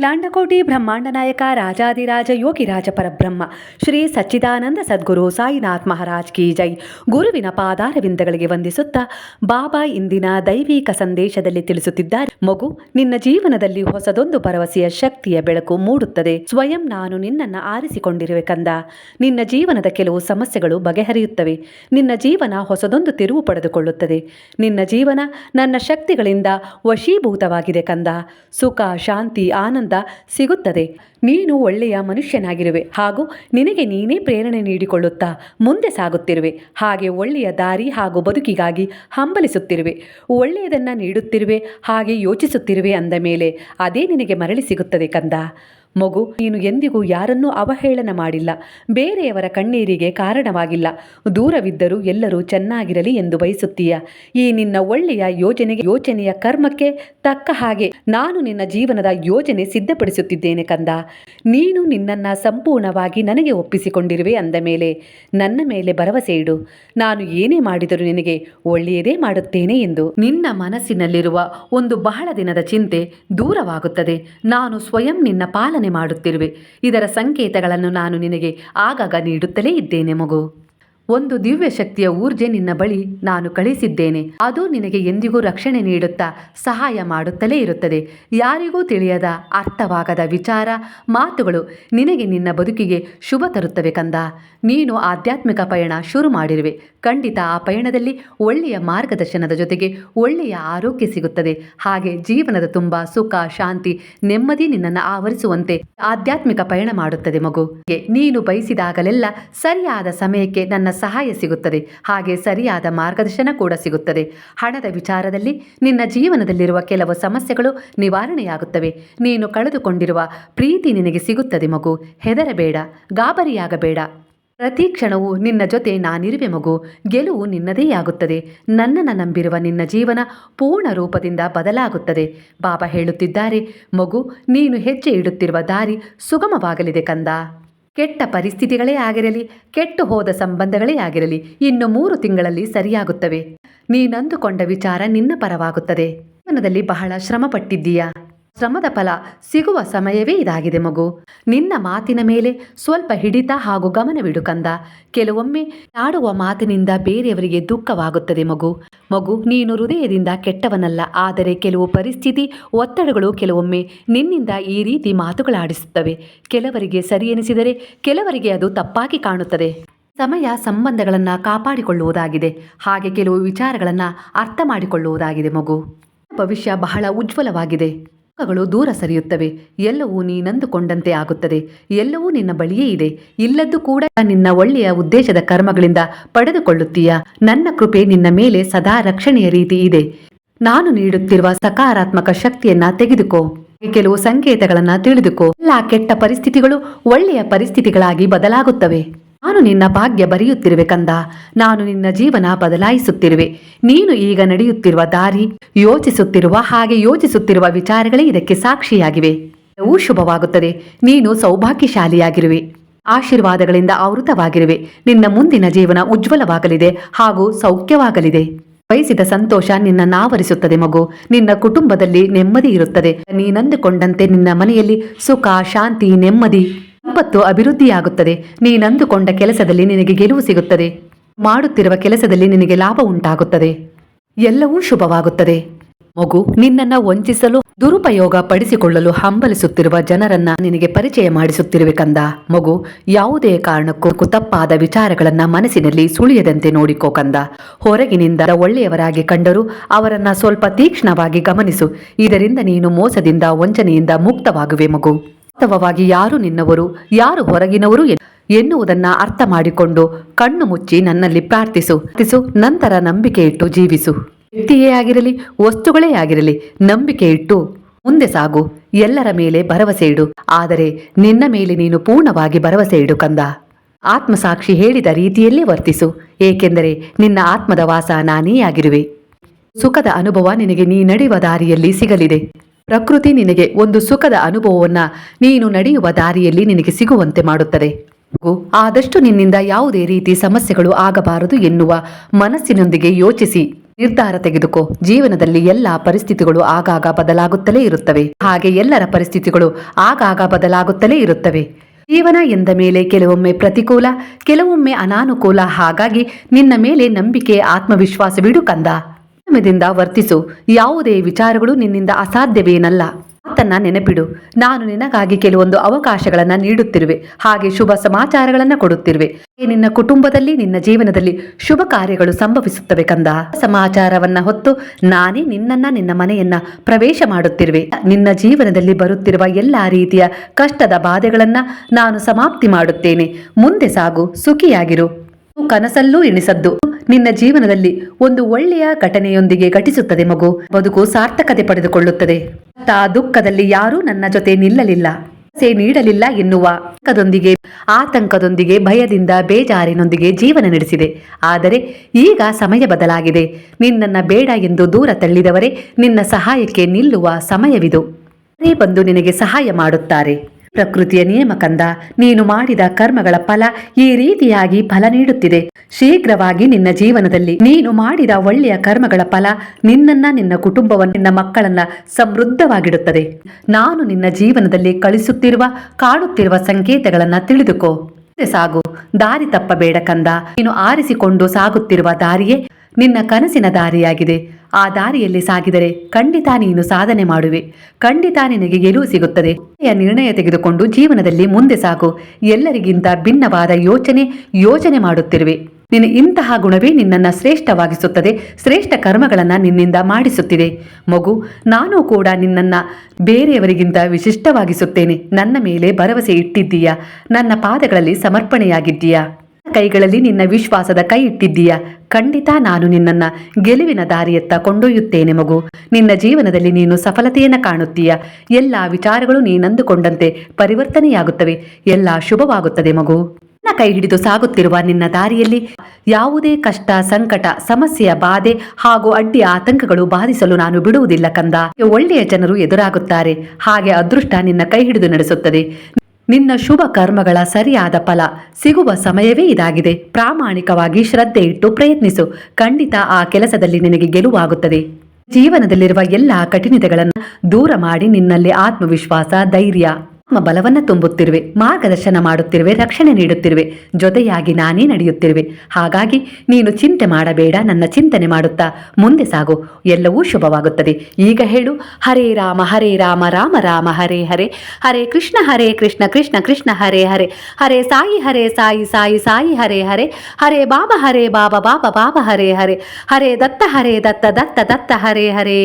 ಲಾಂಡಕೋಟಿ ಬ್ರಹ್ಮಾಂಡ ನಾಯಕ ರಾಜಾದಿರಾಜ ಯೋಗಿರಾಜ ಪರಬ್ರಹ್ಮ, ಶ್ರೀ ಸಚ್ಚಿದಾನಂದ ಸದ್ಗುರು ಸಾಯಿನಾಥ್ ಮಹಾರಾಜ್ ಕಿ ಜೈ. ಗುರುವಿನ ಪಾದಾರವಿಂದಗಳಿಗೆ ವಂದಿಸುತ್ತಾ ಬಾಬಾ ಇಂದಿನ ದೈವಿಕ ಸಂದೇಶದಲ್ಲಿ ತಿಳಿಸುತ್ತಿದ್ದಾರೆ. ಮಗು, ನಿನ್ನ ಜೀವನದಲ್ಲಿ ಹೊಸದೊಂದು ಭರವಸೆಯ ಶಕ್ತಿಯ ಬೆಳಕು ಮೂಡುತ್ತದೆ. ಸ್ವಯಂ ನಾನು ನಿನ್ನನ್ನು ಆರಿಸಿಕೊಂಡಿರುವೆ ಕಂದ. ನಿನ್ನ ಜೀವನದ ಕೆಲವು ಸಮಸ್ಯೆಗಳು ಬಗೆಹರಿಯುತ್ತವೆ. ನಿನ್ನ ಜೀವನ ಹೊಸದೊಂದು ತಿರುವು ಪಡೆದುಕೊಳ್ಳುತ್ತದೆ. ನಿನ್ನ ಜೀವನ ನನ್ನ ಶಕ್ತಿಗಳಿಂದ ವಶೀಭೂತವಾಗಿದೆ ಕಂದ. ಸುಖ, ಶಾಂತಿ, ಆನಂದ ಸಿಗುತ್ತದೆ. ನೀನು ಒಳ್ಳೆಯ ಮನುಷ್ಯನಾಗಿರುವೆ ಹಾಗೂ ನಿನಗೆ ನೀನೇ ಪ್ರೇರಣೆ ನೀಡಿಕೊಳ್ಳುತ್ತಾ ಮುಂದೆ ಸಾಗುತ್ತಿರುವೆ. ಹಾಗೆ ಒಳ್ಳೆಯ ದಾರಿ ಹಾಗೂ ಬದುಕಿಗಾಗಿ ಹಂಬಲಿಸುತ್ತಿರುವೆ. ಒಳ್ಳೆಯದನ್ನು ನೀಡುತ್ತಿರುವೆ, ಹಾಗೆ ಯೋಚಿಸುತ್ತಿರುವೆ ಅಂದ ಮೇಲೆ ಅದೇ ನಿನಗೆ ಮರಳಿ ಸಿಗುತ್ತದೆ ಕಂದ. ಮಗು, ನೀನು ಎಂದಿಗೂ ಯಾರನ್ನೂ ಅವಹೇಳನ ಮಾಡಿಲ್ಲ. ಬೇರೆಯವರ ಕಣ್ಣೀರಿಗೆ ಕಾರಣವಾಗಿಲ್ಲ. ದೂರವಿದ್ದರೂ ಎಲ್ಲರೂ ಚೆನ್ನಾಗಿರಲಿ ಎಂದು ಬಯಸುತ್ತೀಯ. ಈ ನಿನ್ನ ಒಳ್ಳೆಯ ಯೋಜನೆಗೆ, ಯೋಚನೆಯ ಕರ್ಮಕ್ಕೆ ತಕ್ಕ ಹಾಗೆ ನಾನು ನಿನ್ನ ಜೀವನದ ಯೋಜನೆ ಸಿದ್ಧಪಡಿಸುತ್ತಿದ್ದೇನೆ ಕಂದ. ನೀನು ನಿನ್ನನ್ನ ಸಂಪೂರ್ಣವಾಗಿ ನನಗೆ ಒಪ್ಪಿಸಿಕೊಂಡಿರುವೆ ಅಂದ ಮೇಲೆ, ನನ್ನ ಮೇಲೆ ಭರವಸೆ ಇಡು. ನಾನು ಏನೇ ಮಾಡಿದರೂ ನಿನಗೆ ಒಳ್ಳೆಯದೇ ಮಾಡುತ್ತೇನೆ ಎಂದು. ನಿನ್ನ ಮನಸ್ಸಿನಲ್ಲಿರುವ ಒಂದು ಬಹಳ ದಿನದ ಚಿಂತೆ ದೂರವಾಗುತ್ತದೆ. ನಾನು ಸ್ವಯಂ ನಿನ್ನ ಪಾಲನೆ ಮಾಡುತ್ತಿರುವೆ. ಇದರ ಸಂಕೇತಗಳನ್ನು ನಾನು ನಿನಗೆ ಆಗಾಗ ನೀಡುತ್ತಲೇ ಇದ್ದೇನೆ ಮಗು. ಒಂದು ದಿವ್ಯ ಶಕ್ತಿಯ ಊರ್ಜೆ ನಿನ್ನ ಬಳಿ ನಾನು ಕಳಿಸಿದ್ದೇನೆ. ಅದು ನಿನಗೆ ಎಂದಿಗೂ ರಕ್ಷಣೆ ನೀಡುತ್ತಾ ಸಹಾಯ ಮಾಡುತ್ತಲೇ ಇರುತ್ತದೆ. ಯಾರಿಗೂ ತಿಳಿಯದ ಅರ್ಥವಾಗದ ವಿಚಾರ, ಮಾತುಗಳು ನಿನಗೆ ನಿನ್ನ ಬದುಕಿಗೆ ಶುಭ ತರುತ್ತವೆ ಕಂದ. ನೀನು ಆಧ್ಯಾತ್ಮಿಕ ಪಯಣ ಶುರು ಮಾಡಿರುವೆ. ಖಂಡಿತ ಆ ಪಯಣದಲ್ಲಿ ಒಳ್ಳೆಯ ಮಾರ್ಗದರ್ಶನದ ಜೊತೆಗೆ ಒಳ್ಳೆಯ ಆರೋಗ್ಯ ಸಿಗುತ್ತದೆ. ಹಾಗೆ ಜೀವನದ ತುಂಬ ಸುಖ, ಶಾಂತಿ, ನೆಮ್ಮದಿ ನಿನ್ನನ್ನು ಆವರಿಸುವಂತೆ ಆಧ್ಯಾತ್ಮಿಕ ಪಯಣ ಮಾಡುತ್ತದೆ ಮಗು. ನೀನು ಬಯಸಿದಾಗಲೆಲ್ಲ ಸರಿಯಾದ ಸಮಯಕ್ಕೆ ನನ್ನ ಸಹಾಯ ಸಿಗುತ್ತದೆ. ಹಾಗೆ ಸರಿಯಾದ ಮಾರ್ಗದರ್ಶನ ಕೂಡ ಸಿಗುತ್ತದೆ. ಹಣದ ವಿಚಾರದಲ್ಲಿ ನಿನ್ನ ಜೀವನದಲ್ಲಿರುವ ಕೆಲವು ಸಮಸ್ಯೆಗಳು ನಿವಾರಣೆಯಾಗುತ್ತವೆ. ನೀನು ಕಳೆದುಕೊಂಡಿರುವ ಪ್ರೀತಿ ನಿನಗೆ ಸಿಗುತ್ತದೆ ಮಗು. ಹೆದರಬೇಡ. ಗಾಬರಿಯಾಗಬೇಡ. ಪ್ರತಿ ಕ್ಷಣವೂ ನಿನ್ನ ಜೊತೆ ನಾನಿರುವೆ ಮಗು. ಗೆಲುವು ನಿನ್ನದೇ ಆಗುತ್ತದೆ. ನನ್ನನ್ನು ನಂಬಿರುವ ನಿನ್ನ ಜೀವನ ಪೂರ್ಣ ರೂಪದಿಂದ ಬದಲಾಗುತ್ತದೆ. ಬಾಬಾ ಹೇಳುತ್ತಿದ್ದಾರೆ, ಮಗು, ನೀನು ಹೆಜ್ಜೆ ಇಡುತ್ತಿರುವ ದಾರಿ ಸುಗಮವಾಗಲಿದೆ ಕಂದ. ಕೆಟ್ಟ ಪರಿಸ್ಥಿತಿಗಳೇ ಆಗಿರಲಿ, ಕೆಟ್ಟು ಹೋದ ಸಂಬಂಧಗಳೇ ಆಗಿರಲಿ, ಇನ್ನು ಮೂರು ತಿಂಗಳಲ್ಲಿ ಸರಿಯಾಗುತ್ತವೆ. ನೀನಂದುಕೊಂಡ ವಿಚಾರ ನಿನ್ನ ಪರವಾಗುತ್ತದೆ. ಜೀವನದಲ್ಲಿ ಬಹಳ ಶ್ರಮ ಪಟ್ಟಿದ್ದೀಯಾ ಶ್ರಮದ ಫಲ ಸಿಗುವ ಸಮಯವೇ ಇದಾಗಿದೆ ಮಗು. ನಿನ್ನ ಮಾತಿನ ಮೇಲೆ ಸ್ವಲ್ಪ ಹಿಡಿತ ಹಾಗೂ ಗಮನವಿಡು ಕಂದ. ಕೆಲವೊಮ್ಮೆ ಆಡುವ ಮಾತಿನಿಂದ ಬೇರೆಯವರಿಗೆ ದುಃಖವಾಗುತ್ತದೆ ಮಗು. ಮಗು, ನೀನು ಹೃದಯದಿಂದ ಕೆಟ್ಟವನಲ್ಲ, ಆದರೆ ಕೆಲವು ಪರಿಸ್ಥಿತಿ ಒತ್ತಡಗಳು ಕೆಲವೊಮ್ಮೆ ನಿನ್ನಿಂದ ಈ ರೀತಿ ಮಾತುಗಳಾಡಿಸುತ್ತವೆ. ಕೆಲವರಿಗೆ ಸರಿ ಎನಿಸಿದರೆ ಕೆಲವರಿಗೆ ಅದು ತಪ್ಪಾಗಿ ಕಾಣುತ್ತದೆ. ಸಮಯ ಸಂಬಂಧಗಳನ್ನು ಕಾಪಾಡಿಕೊಳ್ಳುವುದಾಗಿದೆ. ಹಾಗೆ ಕೆಲವು ವಿಚಾರಗಳನ್ನು ಅರ್ಥ ಮಾಡಿಕೊಳ್ಳುವುದಾಗಿದೆ ಮಗು. ಭವಿಷ್ಯ ಬಹಳ ಉಜ್ವಲವಾಗಿದೆ. ಗಳು ದೂರ ಸರಿಯುತ್ತವೆ. ಎಲ್ಲವೂ ನೀನಂದುಕೊಂಡಂತೆ ಆಗುತ್ತದೆ. ಎಲ್ಲವೂ ನಿನ್ನ ಬಳಿಯೇ ಇದೆ. ಇಲ್ಲದ್ದು ಕೂಡ ನಿನ್ನ ಒಳ್ಳೆಯ ಉದ್ದೇಶದ ಕರ್ಮಗಳಿಂದ ಪಡೆದುಕೊಳ್ಳುತ್ತೀಯ? ನನ್ನ ಕೃಪೆ ನಿನ್ನ ಮೇಲೆ ಸದಾ ರಕ್ಷಣೆಯ ರೀತಿ ಇದೆ. ನಾನು ನೀಡುತ್ತಿರುವ ಸಕಾರಾತ್ಮಕ ಶಕ್ತಿಯನ್ನ ತೆಗೆದುಕೋ. ಕೆಲವು ಸಂಕೇತಗಳನ್ನ ತಿಳಿದುಕೋ. ಎಲ್ಲ ಕೆಟ್ಟ ಪರಿಸ್ಥಿತಿಗಳು ಒಳ್ಳೆಯ ಪರಿಸ್ಥಿತಿಗಳಾಗಿ ಬದಲಾಗುತ್ತವೆ. ನಾನು ನಿನ್ನ ಭಾಗ್ಯ ಬರೆಯುತ್ತಿರುವೆ ಕಂದ. ನಾನು ನಿನ್ನ ಜೀವನ ಬದಲಾಯಿಸುತ್ತಿರುವೆ. ನೀನು ಈಗ ನಡೆಯುತ್ತಿರುವ ದಾರಿ, ಯೋಚಿಸುತ್ತಿರುವ ಹಾಗೆ ಯೋಚಿಸುತ್ತಿರುವ ವಿಚಾರಗಳೇ ಇದಕ್ಕೆ ಸಾಕ್ಷಿಯಾಗಿವೆ. ಎಲ್ಲವೂ ಶುಭವಾಗುತ್ತದೆ. ನೀನು ಸೌಭಾಗ್ಯಶಾಲಿಯಾಗಿರುವೆ. ಆಶೀರ್ವಾದಗಳಿಂದ ಆವೃತವಾಗಿರುವೆ. ನಿನ್ನ ಮುಂದಿನ ಜೀವನ ಉಜ್ವಲವಾಗಲಿದೆ ಹಾಗೂ ಸೌಖ್ಯವಾಗಲಿದೆ. ಬಯಸಿದ ಸಂತೋಷ ನಿನ್ನನ್ನಾವರಿಸುತ್ತದೆ ಮಗು. ನಿನ್ನ ಕುಟುಂಬದಲ್ಲಿ ನೆಮ್ಮದಿ ಇರುತ್ತದೆ. ನೀನಂದುಕೊಂಡಂತೆ ನಿನ್ನ ಮನೆಯಲ್ಲಿ ಸುಖ, ಶಾಂತಿ, ನೆಮ್ಮದಿ. ಸಂಪತ್ತು ಅಭಿವೃದ್ಧಿಯಾಗುತ್ತದೆ. ನೀನಂದುಕೊಂಡ ಕೆಲಸದಲ್ಲಿ ನಿನಗೆ ಗೆಲುವು ಸಿಗುತ್ತದೆ. ಮಾಡುತ್ತಿರುವ ಕೆಲಸದಲ್ಲಿ ನಿನಗೆ ಲಾಭ ಉಂಟಾಗುತ್ತದೆ. ಎಲ್ಲವೂ ಶುಭವಾಗುತ್ತದೆ. ಮಗು, ನಿನ್ನನ್ನ ವಂಚಿಸಲು ದುರುಪಯೋಗ ಪಡಿಸಿಕೊಳ್ಳಲು ಹಂಬಲಿಸುತ್ತಿರುವ ಜನರನ್ನ ನಿನಗೆ ಪರಿಚಯ ಮಾಡಿಸುತ್ತಿರುವೆ ಕಂದ. ಮಗು, ಯಾವುದೇ ಕಾರಣಕ್ಕೂ ತಪ್ಪಾದ ವಿಚಾರಗಳನ್ನ ಮನಸ್ಸಿನಲ್ಲಿ ಸುಳಿಯದಂತೆ ನೋಡಿಕೋ ಕಂದ. ಹೊರಗಿನಿಂದ ಒಳ್ಳೆಯವರಾಗಿ ಕಂಡರೂ ಅವರನ್ನ ಸ್ವಲ್ಪ ತೀಕ್ಷ್ಣವಾಗಿ ಗಮನಿಸು. ಇದರಿಂದ ನೀನು ಮೋಸದಿಂದ, ವಂಚನೆಯಿಂದ ಮುಕ್ತವಾಗುವೆ ಮಗು. ವಾಸ್ತವವಾಗಿ ಯಾರು ನಿನ್ನವರು, ಯಾರು ಹೊರಗಿನವರು ಎನ್ನುವುದನ್ನ ಅರ್ಥ ಮಾಡಿಕೊಂಡು ಕಣ್ಣು ಮುಚ್ಚಿ ನನ್ನಲ್ಲಿ ಪ್ರಾರ್ಥಿಸು. ಪ್ರಾರ್ಥಿಸು, ನಂತರ ನಂಬಿಕೆ ಇಟ್ಟು ಜೀವಿಸು. ವ್ಯಕ್ತಿಯೇ ಆಗಿರಲಿ, ವಸ್ತುಗಳೇ ಆಗಿರಲಿ, ನಂಬಿಕೆ ಇಟ್ಟು ಮುಂದೆ ಸಾಗು. ಎಲ್ಲರ ಮೇಲೆ ಭರವಸೆ ಇಡು. ಆದರೆ ನಿನ್ನ ಮೇಲೆ ನೀನು ಪೂರ್ಣವಾಗಿ ಭರವಸೆ ಇಡು ಕಂದ. ಆತ್ಮಸಾಕ್ಷಿ ಹೇಳಿದ ರೀತಿಯಲ್ಲೇ ವರ್ತಿಸು. ಏಕೆಂದರೆ ನಿನ್ನ ಆತ್ಮದ ವಾಸ ನಾನೇ ಆಗಿರುವೆ. ಸುಖದ ಅನುಭವ ನಿನಗೆ ನೀ ನಡೆಯುವ ದಾರಿಯಲ್ಲಿ ಸಿಗಲಿದೆ. ಪ್ರಕೃತಿ ನಿನಗೆ ಒಂದು ಸುಖದ ಅನುಭವವನ್ನ ನೀನು ನಡೆಯುವ ದಾರಿಯಲ್ಲಿ ನಿನಗೆ ಸಿಗುವಂತೆ ಮಾಡುತ್ತದೆ. ಆದಷ್ಟು ನಿನ್ನಿಂದ ಯಾವುದೇ ರೀತಿ ಸಮಸ್ಯೆಗಳು ಆಗಬಾರದು ಎನ್ನುವ ಮನಸ್ಸಿನೊಂದಿಗೆ ಯೋಚಿಸಿ. ನಿರ್ಧಾರ ತೆಗೆದುಕೋ. ಜೀವನದಲ್ಲಿ ಎಲ್ಲ ಪರಿಸ್ಥಿತಿಗಳು ಆಗಾಗ ಬದಲಾಗುತ್ತಲೇ ಇರುತ್ತವೆ. ಹಾಗೆ ಎಲ್ಲರ ಪರಿಸ್ಥಿತಿಗಳು ಆಗಾಗ ಬದಲಾಗುತ್ತಲೇ ಇರುತ್ತವೆ. ಜೀವನ ಎಂದ ಮೇಲೆ ಕೆಲವೊಮ್ಮೆ ಪ್ರತಿಕೂಲ, ಕೆಲವೊಮ್ಮೆ ಅನಾನುಕೂಲ. ಹಾಗಾಗಿ ನಿನ್ನ ಮೇಲೆ ನಂಬಿಕೆ, ಆತ್ಮವಿಶ್ವಾಸವಿಡು ಕಂದ. ಸಂಯಮದಿಂದ ವರ್ತಿಸು. ಯಾವುದೇ ವಿಚಾರಗಳು ನಿನ್ನಿಂದ ಅಸಾಧ್ಯವೇನಲ್ಲ. ಆತನ್ನ ನೆನಪಿಡು. ನಾನು ನಿನಗಾಗಿ ಕೆಲವೊಂದು ಅವಕಾಶಗಳನ್ನ ನೀಡುತ್ತಿರುವೆ. ಹಾಗೆ ಶುಭ ಸಮಾಚಾರಗಳನ್ನ ಕೊಡುತ್ತಿರುವೆ. ನಿನ್ನ ಕುಟುಂಬದಲ್ಲಿ, ನಿನ್ನ ಜೀವನದಲ್ಲಿ ಶುಭ ಕಾರ್ಯಗಳು ಸಂಭವಿಸುತ್ತವೆ ಕಂದ. ಸಮಾಚಾರವನ್ನ ಹೊತ್ತು ನಾನೇ ನಿನ್ನನ್ನ, ನಿನ್ನ ಮನೆಯನ್ನ ಪ್ರವೇಶ ಮಾಡುತ್ತಿರುವೆ. ನಿನ್ನ ಜೀವನದಲ್ಲಿ ಬರುತ್ತಿರುವ ಎಲ್ಲಾ ರೀತಿಯ ಕಷ್ಟದ ಬಾಧೆಗಳನ್ನ ನಾನು ಸಮಾಪ್ತಿ ಮಾಡುತ್ತೇನೆ. ಮುಂದೆ ಸಾಗು. ಸುಖಿಯಾಗಿರು. ಕನಸಲ್ಲೂ ಎಣಿಸದ್ದು. ನಿನ್ನ ಜೀವನದಲ್ಲಿ ಒಂದು ಒಳ್ಳೆಯ ಘಟನೆಯೊಂದಿಗೆ ಘಟಿಸುತ್ತದೆ ಮಗು. ಬದುಕು ಸಾರ್ಥಕತೆ ಪಡೆದುಕೊಳ್ಳುತ್ತದೆ. ತಾ ದುಃಖದಲ್ಲಿ ಯಾರೂ ನನ್ನ ಜೊತೆ ನಿಲ್ಲಲಿಲ್ಲ. ನೀಡಲಿಲ್ಲ ಎನ್ನುವ ಆತಂಕದೊಂದಿಗೆ ಆತಂಕದೊಂದಿಗೆ, ಭಯದಿಂದ ಬೇಜಾರಿನೊಂದಿಗೆ ಜೀವನ ನಡೆಸಿದೆ. ಆದರೆ ಈಗ ಸಮಯ ಬದಲಾಗಿದೆ. ನಿನ್ನನ್ನ ಬೇಡ ಎಂದು ದೂರ ತಳ್ಳಿದವರೇ ನಿನ್ನ ಸಹಾಯಕ್ಕೆ ನಿಲ್ಲುವ ಸಮಯವಿದು. ಬಂದು ನಿನಗೆ ಸಹಾಯ ಮಾಡುತ್ತಾರೆ. ಪ್ರಕೃತಿಯ ನಿಯಮ ಕಂದ, ನೀನು ಮಾಡಿದ ಕರ್ಮಗಳ ಫಲ ಈ ರೀತಿಯಾಗಿ ಫಲ ನೀಡುತ್ತಿದೆ. ಶೀಘ್ರವಾಗಿ ನಿನ್ನ ಜೀವನದಲ್ಲಿ ನೀನು ಮಾಡಿದ ಒಳ್ಳೆಯ ಕರ್ಮಗಳ ಫಲ ನಿನ್ನನ್ನ, ನಿನ್ನ ಕುಟುಂಬವನ್ನು, ನಿನ್ನ ಮಕ್ಕಳನ್ನ ಸಮೃದ್ಧವಾಗಿಡುತ್ತದೆ. ನಾನು ನಿನ್ನ ಜೀವನದಲ್ಲಿ ಕಳಿಸುತ್ತಿರುವ, ಕಾಡುತ್ತಿರುವ ಸಂಕೇತಗಳನ್ನ ತಿಳಿದುಕೋ. ಸಾಗು. ದಾರಿ ತಪ್ಪಬೇಡ ಕಂದ. ನೀನು ಆರಿಸಿಕೊಂಡು ಸಾಗುತ್ತಿರುವ ದಾರಿಯೇ ನಿನ್ನ ಕನಸಿನ ದಾರಿಯಾಗಿದೆ. ಆ ದಾರಿಯಲ್ಲಿ ಸಾಗಿದರೆ ಖಂಡಿತ ನೀನು ಸಾಧನೆ ಮಾಡುವೆ. ಖಂಡಿತ ನಿನಗೆ ಗೆಲುವು ಸಿಗುತ್ತದೆ. ನಿರ್ಣಯ ತೆಗೆದುಕೊಂಡು ಜೀವನದಲ್ಲಿ ಮುಂದೆ ಸಾಗು. ಎಲ್ಲರಿಗಿಂತ ಭಿನ್ನವಾದ ಯೋಚನೆ ಯೋಚನೆ ಮಾಡುತ್ತಿರುವೆ. ನಿನ್ನ ಇಂತಹ ಗುಣವೇ ನಿನ್ನನ್ನ ಶ್ರೇಷ್ಠವಾಗಿಸುತ್ತದೆ. ಶ್ರೇಷ್ಠ ಕರ್ಮಗಳನ್ನು ನಿನ್ನಿಂದ ಮಾಡಿಸುತ್ತಿದೆ ಮಗು, ನಾನು ಕೂಡ ನಿನ್ನನ್ನು ಬೇರೆಯವರಿಗಿಂತ ವಿಶಿಷ್ಟವಾಗಿಸುತ್ತೇನೆ. ನನ್ನ ಮೇಲೆ ಭರವಸೆ ಇಟ್ಟಿದ್ದೀಯಾ? ನನ್ನ ಪಾದಗಳಲ್ಲಿ ಸಮರ್ಪಣೆಯಾಗಿದ್ದೀಯಾ? ಕೈಗಳಲ್ಲಿ ನಿನ್ನ ವಿಶ್ವಾಸದ ಕೈ ಇಟ್ಟಿದ್ದೀಯಾ? ಖಂಡಿತ ನಾನು ನಿನ್ನನ್ನ ಗೆಲುವಿನ ದಾರಿಯತ್ತ ಕೊಂಡೊಯ್ಯುತ್ತೇನೆ ಮಗು. ನಿನ್ನ ಜೀವನದಲ್ಲಿ ನೀನು ಸಫಲತೆಯನ್ನು ಕಾಣುತ್ತೀಯ? ಎಲ್ಲ ವಿಚಾರಗಳು ನೀನಂದುಕೊಂಡಂತೆ ಪರಿವರ್ತನೆಯಾಗುತ್ತವೆ. ಎಲ್ಲ ಶುಭವಾಗುತ್ತದೆ ಮಗು. ನನ್ನ ಕೈ ಹಿಡಿದು ಸಾಗುತ್ತಿರುವ ನಿನ್ನ ದಾರಿಯಲ್ಲಿ ಯಾವುದೇ ಕಷ್ಟ, ಸಂಕಟ ಸಮಸ್ಯೆಯ ಬಾಧೆ ಹಾಗೂ ಅಡ್ಡಿ ಆತಂಕಗಳು ಬಾಧಿಸಲು ನಾನು ಬಿಡುವುದಿಲ್ಲ ಕಂದ. ಒಳ್ಳೆಯ ಜನರು ಎದುರಾಗುತ್ತಾರೆ. ಹಾಗೆ ಅದೃಷ್ಟ ನಿನ್ನ ಕೈ ಹಿಡಿದು ನಡೆಸುತ್ತದೆ. ನಿನ್ನ ಶುಭ ಕರ್ಮಗಳ ಸರಿಯಾದ ಫಲ ಸಿಗುವ ಸಮಯವೇ ಇದಾಗಿದೆ. ಪ್ರಾಮಾಣಿಕವಾಗಿ ಶ್ರದ್ಧೆ ಇಟ್ಟು ಪ್ರಯತ್ನಿಸು. ಖಂಡಿತ ಆ ಕೆಲಸದಲ್ಲಿ ನಿನಗೆ ಗೆಲುವಾಗುತ್ತದೆ. ಜೀವನದಲ್ಲಿರುವ ಎಲ್ಲ ಕಠಿಣತೆಗಳನ್ನು ದೂರ ಮಾಡಿ ನಿನ್ನಲ್ಲಿ ಆತ್ಮವಿಶ್ವಾಸ, ಧೈರ್ಯ. ಆತ್ಮ ಬಲವನ್ನ ತುಂಬುತ್ತಿರುವೆ, ಮಾರ್ಗದರ್ಶನ ಮಾಡುತ್ತಿರುವೆ, ರಕ್ಷಣೆ ನೀಡುತ್ತಿರುವೆ, ಜೊತೆಯಾಗಿ ನಾನೇ ನಡೆಯುತ್ತಿರುವೆ. ಹಾಗಾಗಿ ನೀನು ಚಿಂತೆ ಮಾಡಬೇಡ, ನನ್ನ ಚಿಂತನೆ ಮಾಡುತ್ತಾ ಮುಂದೆ ಸಾಗು, ಎಲ್ಲವೂ ಶುಭವಾಗುತ್ತದೆ. ಈಗ ಹೇಳು, ಹರೇ ರಾಮ ಹರೇ ರಾಮ ರಾಮ ರಾಮ, ಹರೇ ಹರೇ ಹರೇ ಕೃಷ್ಣ ಹರೇ ಕೃಷ್ಣ ಕೃಷ್ಣ ಕೃಷ್ಣ, ಹರೇ ಹರೇ ಹರೇ ಸಾಯಿ ಹರೇ ಸಾಯಿ ಸಾಯಿ ಸಾಯಿ, ಹರೇ ಹರೇ ಹರೇ ಬಾಬಾ ಹರೇ ಬಾಬಾ ಬಾಬಾ ಬಾಬಾ, ಹರೇ ಹರೇ ಹರೇ ದತ್ತ ಹರೇ ದತ್ತ ದತ್ತ ದತ್ತ, ಹರೇ ಹರೇ.